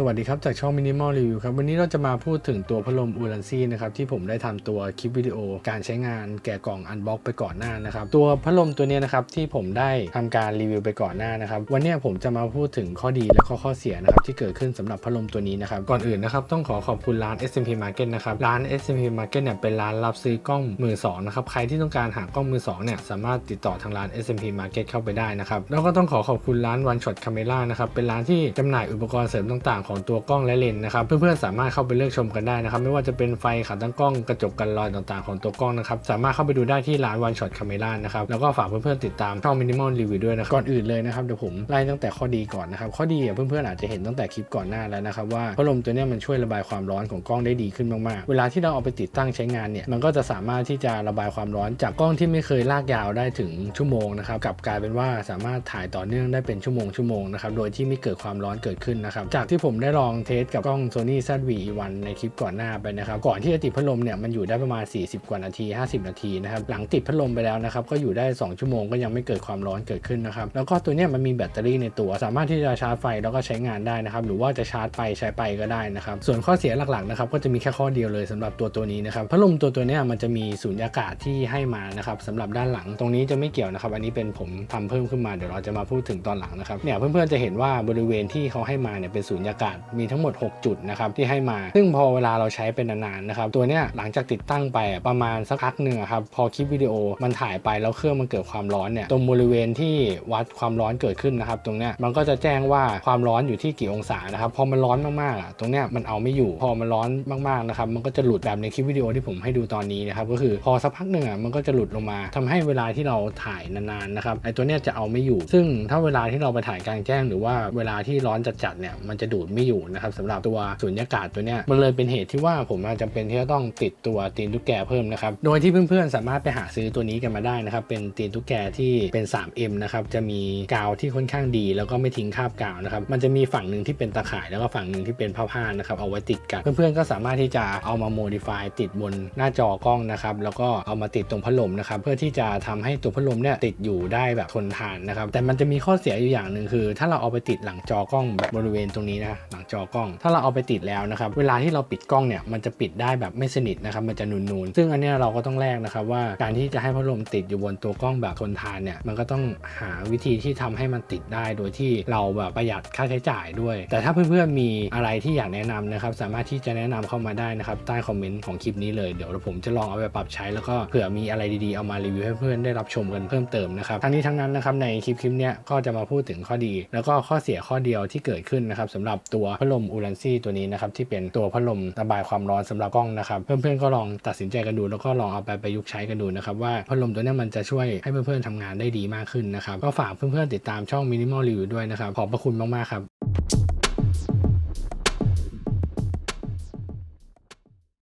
สวัสดีครับ จากช่อง Minimal Review ครับ วันนี้เราจะมาพูดถึงตัวพัดลมอูรันซี่นะครับ ที่ผมได้ทำตัวคลิปวิดีโอการใช้งานแกะกล่องอันบ็อกไปก่อนหน้านะครับ ตัวพัดลมตัวนี้นะครับ ที่ผมได้ทำการรีวิวไปก่อนหน้านะครับ วันนี้ผมจะมาพูดถึงข้อดีและข้อข้อเสียนะครับ ที่เกิดขึ้นสำหรับพัดลมตัวนี้นะครับ ก่อนอื่นนะครับ ต้องขอขอบคุณร้าน SMP Market นะครับ ร้าน SMP Market เนี่ยเป็นร้านรับซื้อกล้องมือสองนะครับใครที่ต้องการหากล้องมือสองเนี่ยสามารถติดต่อทางร้าน SMP Market เข้าไปได้นะครับแล้วก็ต้องขอขอบคุณร้าน One Shot Camera นะครับเป็นร้านที่จำหน่ายอุปกรณ์เสริมต่างๆของตัวกล้องและเลนส์นะครับ เพื่อนๆสามารถเข้าไปเลือกชมกันได้นะครับ ไม่ว่าจะเป็นไฟขาตั้งกล้องกระจกกันรอยต่างๆของตัวกล้องนะครับสามารถเข้าไปดูได้ที่ร้าน One Shot Camera นะครับแล้วก็ฝากเพื่อนๆติดตามช่อง Minimal Review ด้วยนะก่อนอื่นเลยนะครับเดี๋ยวผมไล่ตั้งแต่ข้อดีก่อนนะครับข้อดีอะเพื่อนๆอาจจะเห็นตั้งแต่คลิปก่อนหน้าแล้วนะครับว่าพัดลมตัวนี้มันช่วยระบายความร้อนของกล้องได้ดีขึ้นมากๆ เวลาที่เราเอาไปติดตั้งใช้งานเนี่ยมันก็จะสามารถที่จะระบายความร้อนจากกล้องที่ไม่เคยลากยาวได้ถึงชั่วโมงนะครับกลับกลายเป็นว่าสามารถถ่ายต่อเนื่องได้เป็นชั่วโมงชั่วโมงนะครับโดยที่ไม่เกิดความร้อนเกิดขึ้นนะครับจากที่ผมได้ลองเทสกับกล้อง Sony ZV-E1 ในคลิปก่อนหน้าไปนะครับก่อนที่จะติดพัดลมเนี่ยมันอยู่ได้ประมาณ 40 กว่านาที 50 นาทีนะครับหลังติดพัดลมไปแล้วนะครับก็อยู่ได้ 2 ชั่วโมงก็ยังไม่เกิดความร้อนเกิดขึ้นนะครับแล้วก็ตัวเนี้ยมันมีแบตเตอรี่ในตัวสามารถที่จะชาร์จไฟแล้วก็ใช้งานได้นะครับหรือว่าจะชาร์จไปใช้ไปก็ได้นะครับส่วนข้อเสียหลักๆนะครับก็จะมีแค่ข้อเดียวเลยสำหรับตัวตัวนี้นะครับพัดลมตัวตัวเนี้ยมันจะมีสูญญากาศที่ให้มานะครับสำหรับด้านหลังตรงนี้จะไม่เกี่ยวนะครับอันนี้เป็นผมทำเพิ่มขึ้นมาเดี๋ยวเราจะมาพูดถึงตอนหลังนะครับเนี่ยเพื่อนๆจะเห็นว่าบริเวณที่เขาให้มาเนี่ยเป็นสูญญากาศมีทั้งหมด 6 จุดนะครับที่ให้มา ซึ่งพอเวลาเราใช้เป็นนานๆนะครับตัวเนี้ยหลังจากติดตั้งไปประมาณสักพักหนึ่งครับพอคลิปวิดีโอมันถ่ายไปแล้วเครื่องมันเกิดความร้อนเนี่ยตรงบริเวณที่วัดความร้อนเกิดขึ้นนะครับตรงเนี้ยมันก็จะแจ้งว่าความร้อนอยู่ที่กี่องศานะครับพอมันร้อนมากๆอะตรงเนี้ยมันเอาไม่อยู่ พอมันร้อนมากๆนะครับมันก็จะหลุดแบบในคลิปวิดีโอที่ผมให้ดูตอนนี้นะครับก็คือพอสักพักหนึ่งอะมันก็จะหลุดลงมาทำให้เวลาที่เราถ่ายนานๆนะครับไอ้ตัวเนี้ยจะเอาไม่อยู่ ซึ่งถ้าเวลาที่เราไปถ่ายกลางแจ้ง หรือว่าเวลาที่ร้อนจัดๆเนี่ยมันจะดูดไม่อยู่นะครับสำหรับตัวสุญญากาศตัวเนี้ยมันเลยเป็นเหตุที่ว่าผมอาจจะเป็นที่จะต้องติดตัวตีนตุ๊กแกเพิ่มนะครับโดยที่เพื่อนๆสามารถไปหาซื้อตัวนี้กันมาได้นะครับเป็นตีนตุ๊กแกที่เป็น 3M นะครับจะมีกาวที่ค่อนข้างดี แล้วก็ไม่ทิ้งคราบกาวนะครับมันจะมีฝั่งหนึ่งที่เป็นตะข่ายแล้วก็ฝั่งหนึ่งที่เป็นผ้าผ้านะครับเอาไว้ติดกันเพื่อนๆก็สามารถที่จะเอามา modify ติดบนหน้าจอกล้องนะครับแล้วก็เอามาติดตรงพัดลมนะครับเพื่อที่จะทำให้ตัวพัดลมเนี่ยติดอยู่ได้แบบทนทานนะครับแต่มันจะมีข้อเสียอยู่อย่างหนึ่งคือ ถ้าเราเอาไปติดหลังจอกล้องแบบบริเวณตรงนี้นะหลังจอกล้อง ถ้าเราเอาไปติดแล้วนะครับ เวลาที่เราปิดกล้องเนี่ย มันจะปิดได้แบบไม่สนิทนะครับ มันจะนูนๆ ซึ่งอันเนี้ยเราก็ต้องแลกนะครับว่าการที่จะให้พัดลมติดอยู่บนตัวกล้องแบบทนทานเนี่ย มันก็ต้องหาวิธีที่ทำให้มันติดได้ โดยที่เราแบบประหยัดค่าใช้จ่ายด้วย แต่ถ้าเพื่อนๆ มีอะไรที่อยากแนะนำนะครับ สามารถที่จะแนะนำเข้ามาได้นะครับใต้คอมเมนต์ของคลิปนี้เลย เดี๋ยวผมจะลองเอาไปปรับใช้แล้วก็เผื่อมีอะไรดีๆ เอามารีวิวให้เพื่อนได้รับชมกันเพิ่มเติมนะครับทั้งนี้ทั้งนั้นนะครับในคลิปคลิปนี้ก็จะมาพูดถึงข้อดี แล้วก็ข้อเสียข้อเดียวที่เกิดขึ้นนะครับสำหรับตัวพัดลมอูรันซี่ตัวนี้นะครับที่เป็นตัวพัดลมระบายความร้อนสำหรับกล้องนะครับเพื่อนๆก็ลองตัดสินใจกันดู แล้วก็ลองเอาไปประยุกต์ใช้กันดูนะครับว่าพัดลมตัวนี้มันจะช่วยให้เพื่อนๆทำงานได้ดีมากขึ้นนะครับก็ฝากเพื่อนๆติดตามช่อง Minimal Review ด้วยนะครับขอบพระคุณมากๆครับ